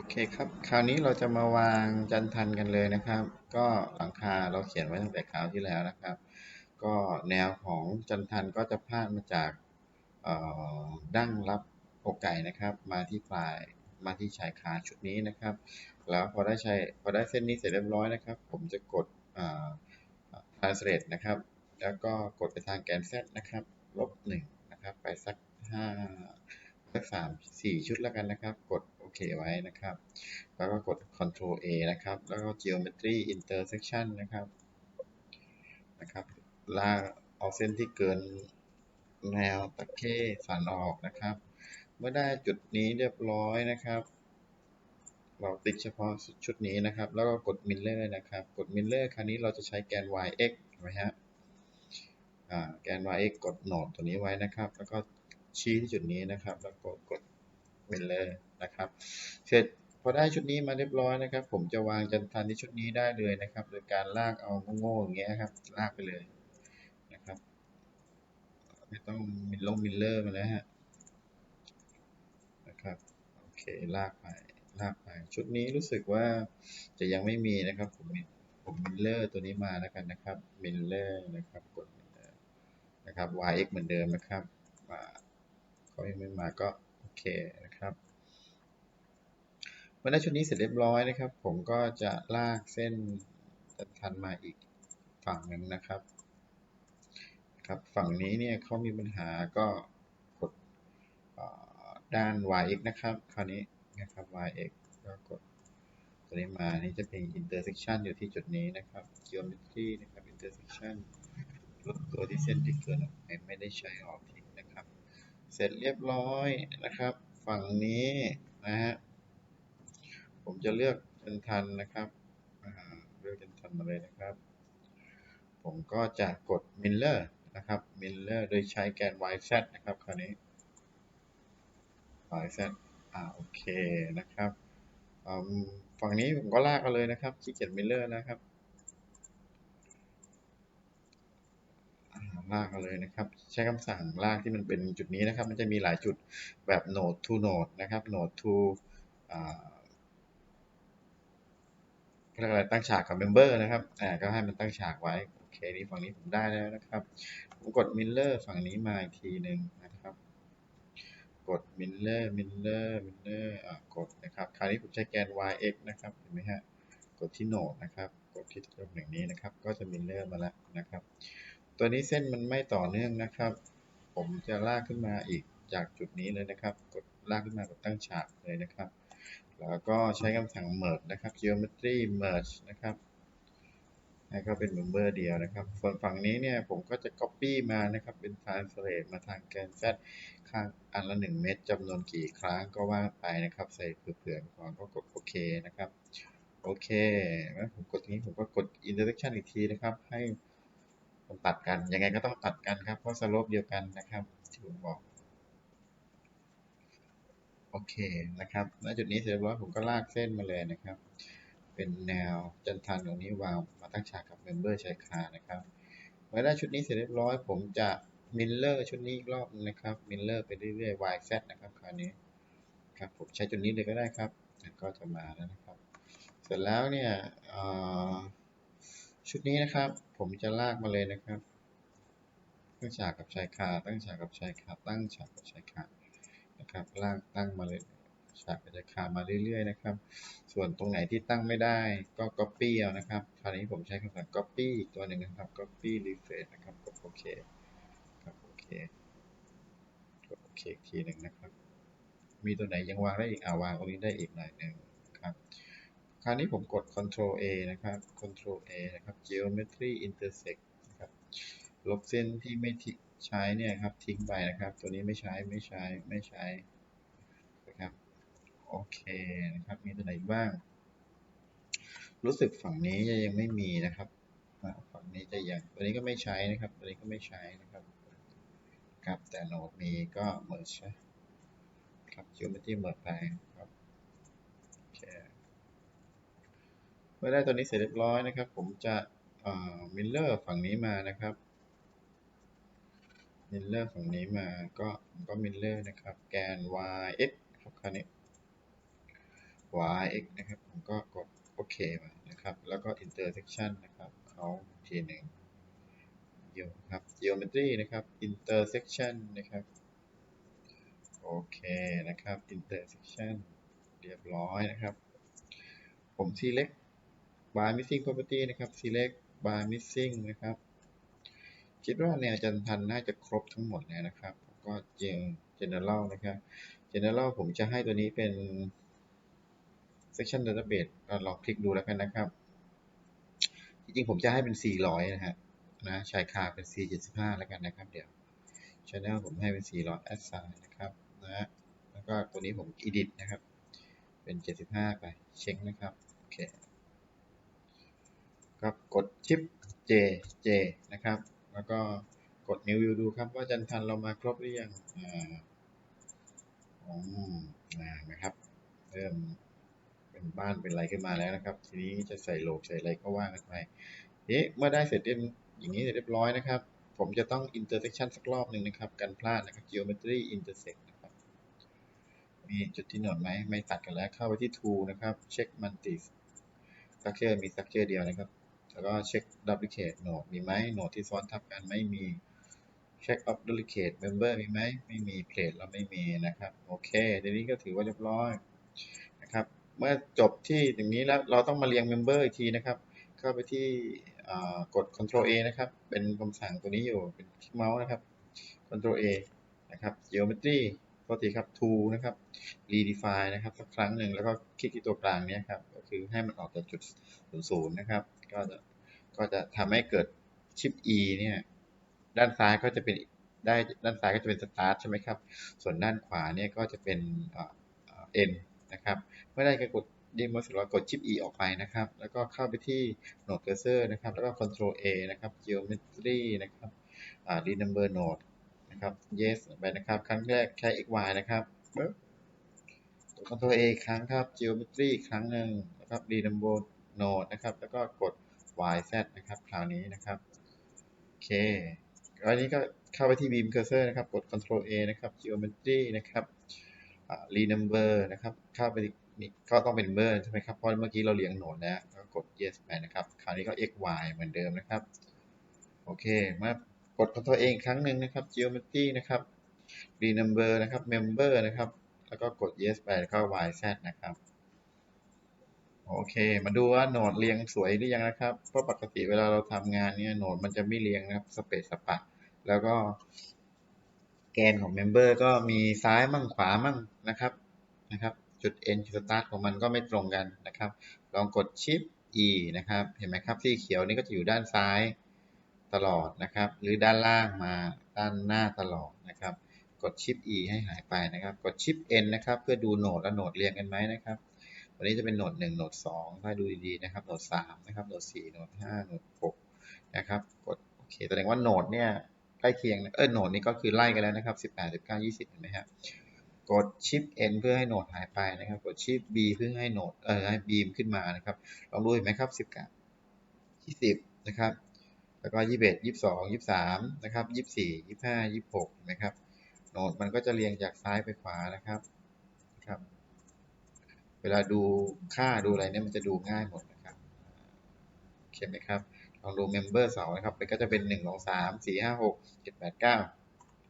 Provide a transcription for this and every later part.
โอเคครับ คราวนี้เราจะมาวางจันทันกันเลยนะครับ ก็หลังคาเราเขียนไว้ตั้งแต่คราวที่แล้วนะครับ ก็แนวของจันทันก็จะพาดมาจากดั้งรับอกไก่นะครับ มาที่ปลายมาที่ชายคาชุดนี้นะครับ แล้วพอได้ใช้พอได้เส้นนี้เสร็จเรียบร้อยนะครับ ผมจะกด translate นะครับ แล้วก็กดไปทางแกน Z นะครับ ลบหนึ่งนะครับ ไปสักห้า สักสามสี่ชุดแล้วกันนะครับ กดโอเคไว้นะครับ แล้วก็กด Ctrl A นะครับ แล้วก็ Geometry Intersection นะครับ นะครับ ลากเอาเส้นที่เกินแนวตะเข้สันออกนะครับ เมื่อได้จุดนี้เรียบร้อยนะครับ เราติ๊กเฉพาะชุดนี้นะครับ แล้วก็กด Miller นะครับ กด Miller คราวนี้เราจะใช้แกน y x ไว้ฮะแกน y x กดโหนดตัวนี้ไว้นะครับ แล้วก็ ชี้ที่จุดนี้นะครับ แล้วกดกด Miller นะครับ เสร็จพอได้ชุดนี้มาเรียบร้อยนะครับ ผมจะวางจันทันที่ชุดนี้ได้เลยนะครับ โดยการลากเอาโง่ๆอย่างเงี้ยครับ ลากไปเลยนะครับ ไม่ต้องมิลลงมิลเลอร์มาแล้วฮะนะครับโอเคลากไปลากไปชุดนี้รู้สึกว่าจะยังไม่มีนะครับ ผมผมมิลเลอร์ตัวนี้มาแล้วกันนะครับมิลเลอร์นะครับกดนะครับ yx เหมือนเดิมนะครับมา เขายังไม่มาก็โอเคนะครับเมื่อได้ชุดนี้เสร็จเรียบร้อยนะครับ ผมก็จะลากเส้นจันทันมาอีกฝั่งหนึ่งนะครับครับฝั่งนี้เนี่ยเขามีปัญหาก็กดด้าน yx นะครับ คราวนี้นะครับ yx ก็กดตัวนี้มา นี่จะเป็น intersection อยู่ที่จุดนี้นะครับ geometry นะครับ intersection ลดตัวที่เส้นที่เกินออกไปไม่ได้ใช้ออกทิ้งนะครับ เสร็จเรียบร้อยนะครับ ฝั่งนี้นะฮะผมจะเลือกจันทันนะครับเลือกจันทันมาเลยนะครับ ผมก็จะกด Miller นะครับ Miller โดยใช้แกน YZ นะครับคราวนี้ YZ อ่าโอเคนะครับฝั่งนี้ผมก็ลากกันเลยนะครับขี้เกียจ Miller นะครับ ลากกันเลยนะครับ ใช้คำสั่งลากที่มันเป็นจุดนี้นะครับ มันจะมีหลายจุดแบบ node to node นะครับ node to เรียกอะไรตั้งฉากกับเมมเบอร์นะครับอ่าก็ให้มันตั้งฉากไว้ โอเคนี่ฝั่งนี้ผมได้แล้วนะครับ ผมกดมิลเลอร์ฝั่งนี้มาอีกทีหนึ่งนะครับ กดมิลเลอร์มิลเลอร์มิลเลอร์อ่ากดนะครับ คราวนี้ผมใช้แกน yx นะครับ เห็นไหมฮะ กดที่โหนดนะครับ กดที่ตำแหนึ่งนี้นะครับ ก็จะมิลเลอร์มาแล้วนะครับ ตัวนี้เส้นมันไม่ต่อเนื่องนะครับ ผมจะลากขึ้นมาอีกจากจุดนี้เลยนะครับ กดลากขึ้นมากดตั้งฉากเลยนะครับ แล้วก็ใช้คำสั่ง merge นะครับ geometry merge นะครับให้ก็เป็น member เดียวนะครับ ส่วนฝั่งนี้เนี่ยผมก็จะ copy มานะครับ เป็น translate มาทางแกน z ข้างอันละ 1 เมตรจำนวนกี่ครั้งก็ว่าไปนะครับ ใส่เผื่อๆก่อนก็กดโอเคนะครับ โอเคแล้วผมกดนี้ผมก็กด intersection อีกทีนะครับ ให้ ตัดกัน ยังไงก็ต้องตัดกันครับ เพราะสโลปเดียวกันนะครับ ที่ผมบอก โอเคนะครับ ณ จุดนี้เสร็จเรียบร้อยผมก็ลากเส้นมาเลยนะครับ เป็นแนวจันทันตรงนี้วางมาตั้งฉากกับเมมเบอร์ชายคานะครับเมื่อได้ชุดนี้เสร็จเรียบร้อย ผมจะมิลเลอร์ชุดนี้อีกรอบนะครับ มิลเลอร์ไปเรื่อยๆ YZ นะครับคราวนี้ครับผมใช้จุดนี้เลยก็ได้ครับ ก็จะมาแล้วนะครับ เสร็จแล้วเนี่ย ชุดนี้นะครับ ผมจะลากมาเลยนะครับตั้งฉากกับชายคาตั้งฉากกับชายคาตั้งฉากกับชายคานะครับลากตั้งมาเลยฉากก็จะคามาเรื่อยๆนะครับ ส่วนตรงไหนที่ตั้งไม่ได้ก็ copy เอานะครับคราวนี้ผมใช้คำสั่ง copy อีกตัวหนึ่งนะครับ copy refresh นะครับกดโอเคครับโอเคกดโอเคอีกทีหนึ่งนะครับ มีตัวไหนยังวางได้อีกอ่าวางตรงนี้ได้อีกหน่อยหนึ่งครับ คราวนี้ผมกด Ctrl A นะครับ Ctrl A นะครับ Geometry Intersect นะครับลบเส้นที่ไม่ใช้เนี่ยครับทิ้งไปนะครับ ตัวนี้ไม่ใช้ไม่ใช้ไม่ใช้นะครับโอเคนะครับมีตัวไหนบ้าง รู้สึกฝั่งนี้ยังไม่มีนะครับฝั่งนี้จะยังตัวนี้ก็ไม่ใช้นะครับ ตัวนี้ก็ไม่ใช้นะครับครับแต่โนดมีก็เมิร์ชครับ geometry เมิร์ไปครับโอเค เมื่อได้ตัวนี้เสร็จเรียบร้อยนะครับ ผมจะมิลเลอร์ฝั่งนี้มานะครับมิลเลอร์ฝั่งนี้มาก็ก็มิลเลอร์นะครับ แกน y x ครับคราวนี้ y x นะครับ ผมก็กดโอเคมานะครับ แล้วก็ intersection นะครับเขาทีหนึ่งเดียวครับ geometry นะครับ intersection นะครับโอเคนะครับ intersection เรียบร้อยนะครับ ผม select by missing property นะครับ select by missing นะครับ คิดว่าแนวจันทันน่าจะครบทั้งหมดแล้วนะครับ ก็เจง general นะครับ general ผมจะให้ตัวนี้เป็น section database ลองคลิกดูแล้วกันนะครับ จริงๆผมจะให้เป็น 400 นะฮะนะชายคาเป็น 475 แล้วกันนะครับ เดี๋ยว channel ผมให้เป็น 400 assign นะครับนะฮะแล้วก็ตัวนี้ผม edit นะครับ เป็น 75 ไป เช็คนะครับ โอเค ก็กดชิป J J นะครับ แล้วก็กด new view ดูครับว่าจันทันเรามาครบหรือยังอ่าอ๋ออ่านะครับ เริ่มเป็นบ้านเป็นอะไรขึ้นมาแล้วนะครับ ทีนี้จะใส่โลกใส่อะไรก็ว่ากันไปเอ๊ะเมื่อได้เสร็จเรียบอย่างนี้เสร็จเรียบร้อยนะครับ ผมจะต้อง intersection สักรอบหนึ่งนะครับ กันพลาดนะครับ geometry intersect นะครับ มีจุดที่หนวดไหมไม่ตัดกันแล้วเข้าไปที่ tool นะครับเช็ค multi structure มี structure เดียวนะครับ แล้วก็เช็ค duplicate node มีไหม node ที่ซ้อนทับกันไม่มีเช็ค of duplicate member มีไหม ไม่มี plate เราไม่มีนะครับ โอเคทีนี้ก็ถือว่าเรียบร้อยนะครับ เมื่อจบที่อย่างนี้แล้วเราต้องมาเรียง member อีกทีนะครับ เข้าไปที่กด control A นะครับ เป็นคำสั่งตัวนี้อยู่ เป็นคลิกเมาส์นะครับ control A นะครับ Geometry โทษทีครับ Tool นะครับ Redefine นะครับ สักครั้งหนึ่งแล้วก็คลิกที่ตัวกลางนี้ครับ ก็คือให้มันออกจากจุดศูนย์นะครับ ก็จะ ก็จะทำให้เกิดชิป E เนี่ย ด้านซ้ายก็จะเป็นได้ด้านซ้ายก็จะเป็น Start ใช่ไหมครับ ส่วนด้านขวาเนี่ยก็จะเป็น N นะครับเมื่อได้ก็กดดีมอสแล้วกดชิป E ออกไปนะครับ แล้วก็เข้าไปที่ Node Cursor นะครับ แล้วก็ Ctrl A นะครับ Geometry นะครับอ่า Renumber Node นะครับ Yes ไปนะครับ ครั้งแรกแค่ XY นะครับปึ๊บกด Ctrl A ครั้งครับ Geometry ครั้งหนึ่งนะครับ Renumber Node นะครับ แล้วก็กด YZ นะครับ คราวนี้นะครับโอเคอันนี้ก็เข้าไปที่ Beam Cursor นะครับ กด Ctrl A นะครับ Geometry นะครับ renumber นะครับ เข้าไปนี่ก็ต้องเป็น number ใช่ไหมครับ เพราะเมื่อกี้เราเรียงโหนดแล้วก็กด yes ไปนะครับ คราวนี้ก็ x y เหมือนเดิมนะครับ โอเค มากด Ctrl A อีกครั้งหนึ่งนะครับ geometry นะครับ renumber นะครับ member นะครับ แล้วก็กด yes ไปแล้วก็ y z นะครับ โอเค มาดูว่าโหนดเรียงสวยหรือยังนะครับ เพราะปกติเวลาเราทำงานเนี่ยโหนดมันจะไม่เรียงนะครับสเปซสปะ แล้วก็ แกนของเมมเบอร์ก็มีซ้ายมั่งขวามั่งนะครับนะครับ จุด end จุด start ของมันก็ไม่ตรงกันนะครับ ลองกด shift e นะครับ เห็นไหมครับที่เขียวนี่ก็จะอยู่ด้านซ้ายตลอดนะครับ หรือด้านล่างมาด้านหน้าตลอดนะครับ กด shift e ให้หายไปนะครับ กด shift n นะครับ เพื่อดูโหนดและโหนดเรียงกันไหมนะครับ วันนี้จะเป็นโหนด1โหนด2ถ้าดูดีๆนะครับโหนด3นะครับโหนด4โหนด5โหนด6นะครับกดโอเคแสดงว่าโหนดเนี่ยใกล้เคียงเออโหนดนี้ก็คือไล่กันแล้วนะครับ18 19 20เก้ายี่สิบเห็นไหมครับกดชิป N เพื่อให้โหนดหายไปนะครับ กดชิป B เพื่อให้โหนดเออให้บีมขึ้นมานะครับลองดูเห็นไหมครับ19 20นะครับแล้วก็21 22 23นะครับ24 25 26เห็นไหมครับโหนดมันก็จะเรียงจากซ้ายไปขวานะครับครับ เวลาดูค่าดูอะไรเนี่ยมันจะดูง่ายหมดนะครับโอเคไหมครับลองดู member สองนะครับมันก็จะเป็นหนึ่งสองสามสี่ห้าหกเจ็ดแปดเก้า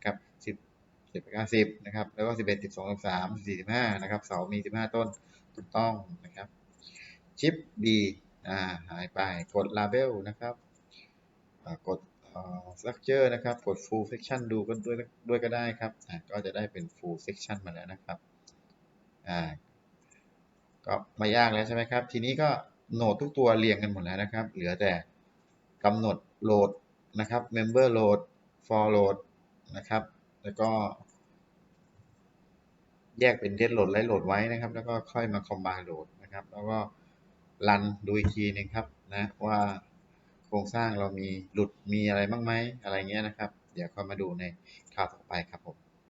ครับสิบสิบเก้าสิบนะครับแล้วก็สิบเอ็ดสิบสองสิบสามสี่สิบห้านะครับเสามีสิบห้าต้นถูกต้องนะครับชิป B อ่าหายไปกด label นะครับกด structure นะครับ กด full section ดูกันด้วยด้วยก็ได้ครับอ่าก็จะได้เป็น full section มาแล้วนะครับอ่า ก็ไม่ยากแล้วใช่ไหมครับ ทีนี้ก็โหนดทุกตัวเรียงกันหมดแล้วนะครับ เหลือแต่กำหนดโหลดนะครับ member load for load นะครับ แล้วก็ แยกเป็น dead load ไ load ไว้นะครับ แล้วก็ค่อยมา combine load นะครับ แล้วก็รันดูอีกทีนึงครับนะว่าโครงสร้างเรามีหลุดมีอะไรบ้างไหมอะไรเงี้ยนะครับ เดี๋ยวค่อยมาดูในข่าวต่อไปครับผม